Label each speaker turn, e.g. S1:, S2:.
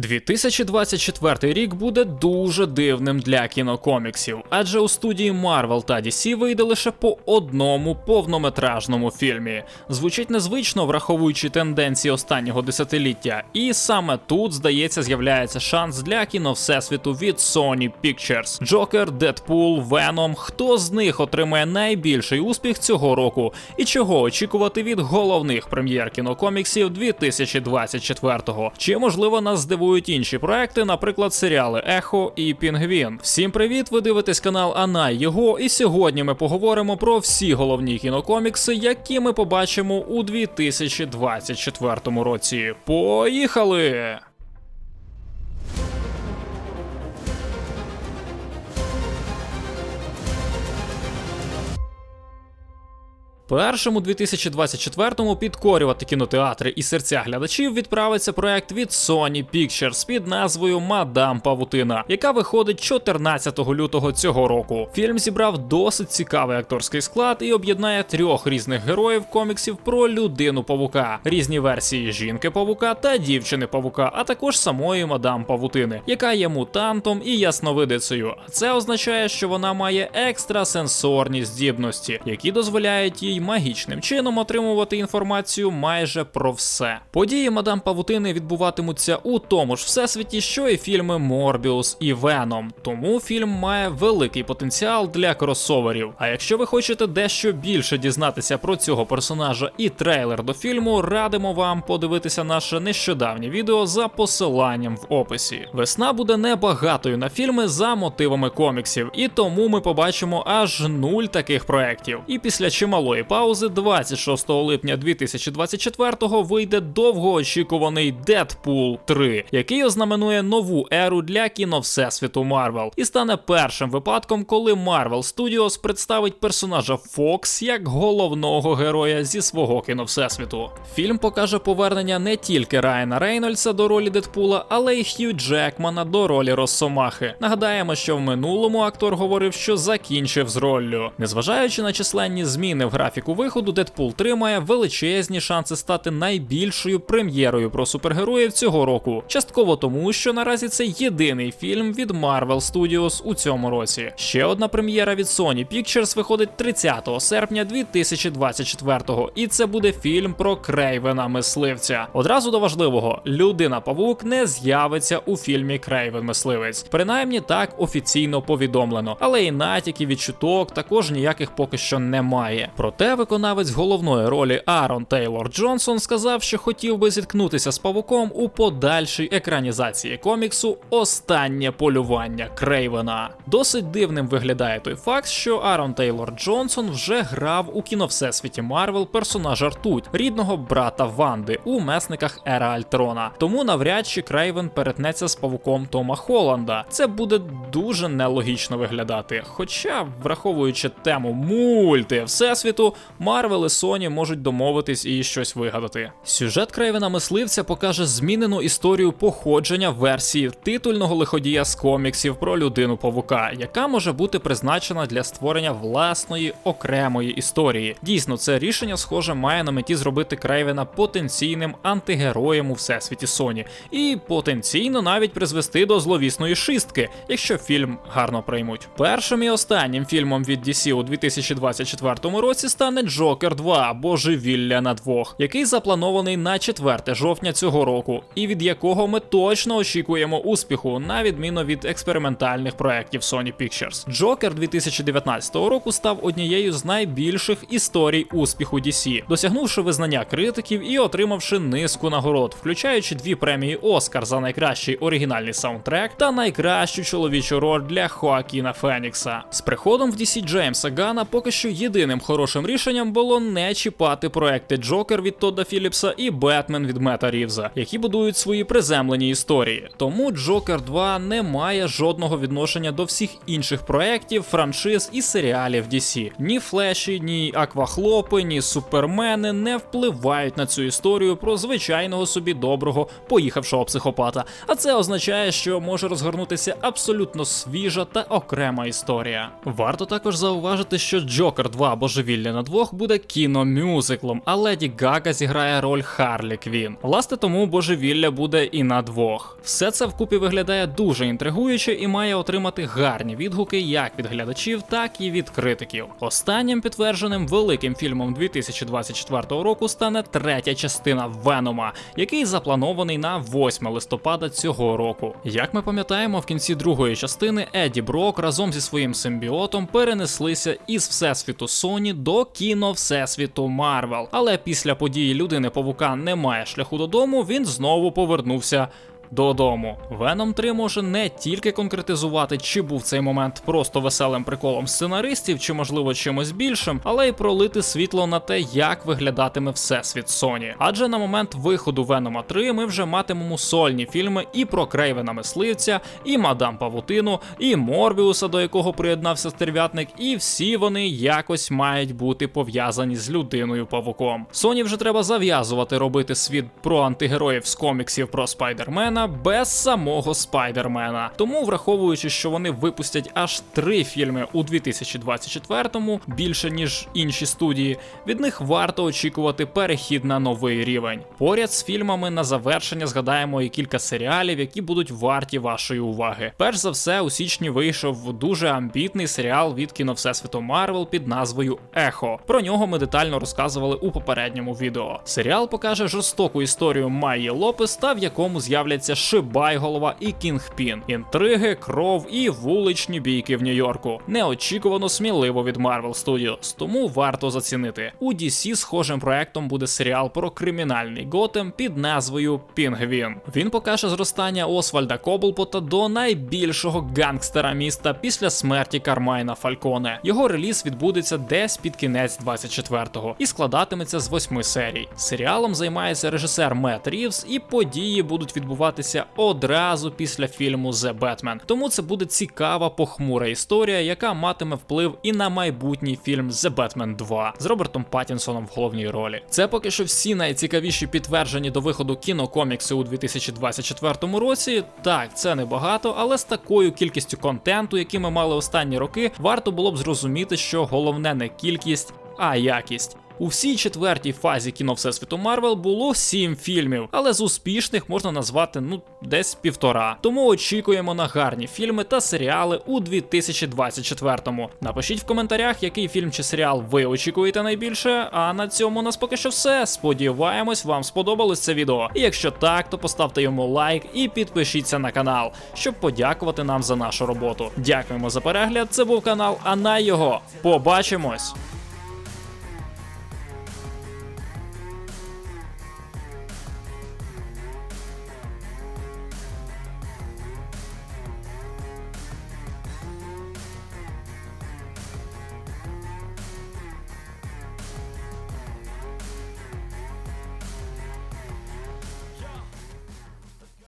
S1: 2024 рік буде дуже дивним для кінокоміксів, адже у студії Marvel та DC вийде лише по одному повнометражному фільмі. Звучить незвично, враховуючи тенденції останнього десятиліття, і саме тут, здається, з'являється шанс для кіно всесвіту від Sony Pictures. Джокер, Дедпул, Веном. Хто з них отримає найбільший успіх цього року? І чого очікувати від головних прем'єр кінокоміксів 2024-го? Чи можливо нас здивують інші проекти, наприклад, серіали Ехо і Пінгвін? Всім привіт! Ви дивитесь канал Анай його, і сьогодні ми поговоримо про всі головні кінокомікси, які ми побачимо у 2024 році. Поїхали! Першим у 2024-му підкорювати кінотеатри і серця глядачів відправиться проект від Sony Pictures під назвою Мадам Павутина, яка виходить 14 лютого цього року. Фільм зібрав досить цікавий акторський склад і об'єднає трьох різних героїв коміксів про людину павука, різні версії жінки павука та дівчини павука, а також самої мадам Павутини, яка є мутантом і ясновидицею. Це означає, що вона має екстрасенсорні здібності, які дозволяють їй магічним чином отримувати інформацію майже про все. Події мадам Павутини відбуватимуться у тому ж всесвіті, що і фільми Морбіус і Веном. Тому фільм має великий потенціал для кросоверів. А якщо ви хочете дещо більше дізнатися про цього персонажа і трейлер до фільму, радимо вам подивитися наше нещодавнє відео за посиланням в описі. Весна буде небагатою на фільми за мотивами коміксів, і тому ми побачимо аж нуль таких проєктів. І після чималої паузи 26 липня 2024-го вийде довгоочікуваний Дедпул 3, який ознаменує нову еру для кіно всесвіту Марвел, і стане першим випадком, коли Marvel Studios представить персонажа Фокс як головного героя зі свого кіно всесвіту. Фільм покаже повернення не тільки Райана Рейнольдса до ролі Дедпула, але й Хью Джекмана до ролі Росомахи. Нагадаємо, що в минулому актор говорив, що закінчив з роллю. Незважаючи на численні зміни в графіку виходу, Дедпул 3 має величезні шанси стати найбільшою прем'єрою про супергероїв цього року. Частково тому, що наразі це єдиний фільм від Marvel Studios у цьому році. Ще одна прем'єра від Sony Pictures виходить 30 серпня 2024-го, і це буде фільм про Крейвена мисливця. Одразу до важливого: людина Павук не з'явиться у фільмі Крейвен Мисливець. Принаймні так офіційно повідомлено, але і натяків від чуток також ніяких поки що немає. Проте виконавець головної ролі Арон Тейлор Джонсон сказав, що хотів би зіткнутися з павуком у подальшій екранізації коміксу Останнє полювання Крейвена. Досить дивним виглядає той факт, що Арон Тейлор Джонсон вже грав у кіно всесвіті Марвел персонажа Ртуть, рідного брата Ванди у месниках Ера Альтрона. Тому навряд чи Крейвен перетнеться з павуком Тома Холланда. Це буде дуже нелогічно виглядати. Хоча, враховуючи тему мульти всесвіту, Марвел і Sony можуть домовитись і щось вигадати. Сюжет Крейвена мисливця покаже змінену історію походження версії титульного лиходія з коміксів про людину павука, яка може бути призначена для створення власної окремої історії. Дійсно, це рішення, схоже, має на меті зробити Крейвена потенційним антигероєм у всесвіті Sony, і потенційно навіть призвести до зловісної шистки, якщо фільм гарно приймуть. Першим і останнім фільмом від DC у 2024 році стане Джокер 2 Божевілля на двох, який запланований на 4 жовтня цього року, і від якого ми точно очікуємо успіху, на відміну від експериментальних проєктів Sony Pictures. Джокер 2019 року став однією з найбільших історій успіху DC, досягнувши визнання критиків і отримавши низку нагород, включаючи дві премії Оскар за найкращий оригінальний саундтрек та найкращу чоловічу роль для Хоакіна Фенікса. З приходом в DC Джеймса Гана поки що єдиним хорошим рішенням було не чіпати проекти Джокер від Тодда Філіпса і Бетмен від Мета Рівза, які будують свої приземлені історії. Тому Джокер 2 не має жодного відношення до всіх інших проєктів, франшиз і серіалів DC. Ні Флеші, ні Аквахлопи, ні Супермени не впливають на цю історію про звичайного собі доброго поїхавшого психопата. А це означає, що може розгорнутися абсолютно свіжа та окрема історія. Варто також зауважити, що Джокер 2 божевілля на двох буде кіномюзиклом, а Леді Гага зіграє роль Харлі Квін. Власне, тому божевілля буде і на двох. Все це вкупі виглядає дуже інтригуюче і має отримати гарні відгуки як від глядачів, так і від критиків. Останнім підтвердженим великим фільмом 2024 року стане третя частина Венома, який запланований на 8 листопада цього року. Як ми пам'ятаємо, в кінці другої частини Еді Брок разом зі своїм симбіотом перенеслися із всесвіту Sony до кіно всесвіту Марвел. Але після події людини Павука немає шляху додому, він знову повернувся. Додому Веном 3 може не тільки конкретизувати, чи був цей момент просто веселим приколом сценаристів, чи можливо чимось більшим, але й пролити світло на те, як виглядатиме всесвіт Sony. Адже на момент виходу Венома 3 ми вже матимемо сольні фільми і про Крейвена Мисливця, і Мадам Павутину, і Морбіуса, до якого приєднався стерв'ятник, і всі вони якось мають бути пов'язані з людиною павуком. Sony вже треба зав'язувати робити світ про антигероїв з коміксів про Спайдермена без самого Спайдермена. Тому, враховуючи, що вони випустять аж три фільми у 2024-му, більше ніж інші студії, від них варто очікувати перехід на новий рівень. Поряд з фільмами на завершення згадаємо і кілька серіалів, які будуть варті вашої уваги. Перш за все, у січні вийшов дуже амбітний серіал від кіно Всесвіту Марвел під назвою Ехо. Про нього ми детально розказували у попередньому відео. Серіал покаже жорстоку історію Майї Лопес, та в якому з'являться Шибайголова і Кінгпін, інтриги, кров і вуличні бійки в Нью-Йорку. Неочікувано сміливо від Marvel Studios, тому варто зацінити. У DC схожим проектом буде серіал про кримінальний Готем під назвою Пінгвін. Він покаже зростання Освальда Коблпота до найбільшого гангстера міста після смерті Кармайна Фальконе. Його реліз відбудеться десь під кінець 24-го і складатиметься з восьми серій. Серіалом займається режисер Мет Рівс, і події будуть відбуватися одразу після фільму The Batman. Тому це буде цікава похмура історія, яка матиме вплив і на майбутній фільм The Batman 2 з Робертом Паттінсоном в головній ролі. Це поки що всі найцікавіші підтверджені до виходу кінокомікси у 2024 році. Так, це небагато, але з такою кількістю контенту, який ми мали останні роки, варто було б зрозуміти, що головне не кількість, а якість. У всій четвертій фазі кіно Всесвіту Марвел було сім фільмів, але з успішних можна назвати ну десь півтора. Тому очікуємо на гарні фільми та серіали у 2024-му. Напишіть в коментарях, який фільм чи серіал ви очікуєте найбільше. А на цьому у нас поки що все. Сподіваємось, вам сподобалось це відео. І якщо так, то поставте йому лайк і підпишіться на канал, щоб подякувати нам за нашу роботу. Дякуємо за перегляд. Це був канал Анай його. Побачимось!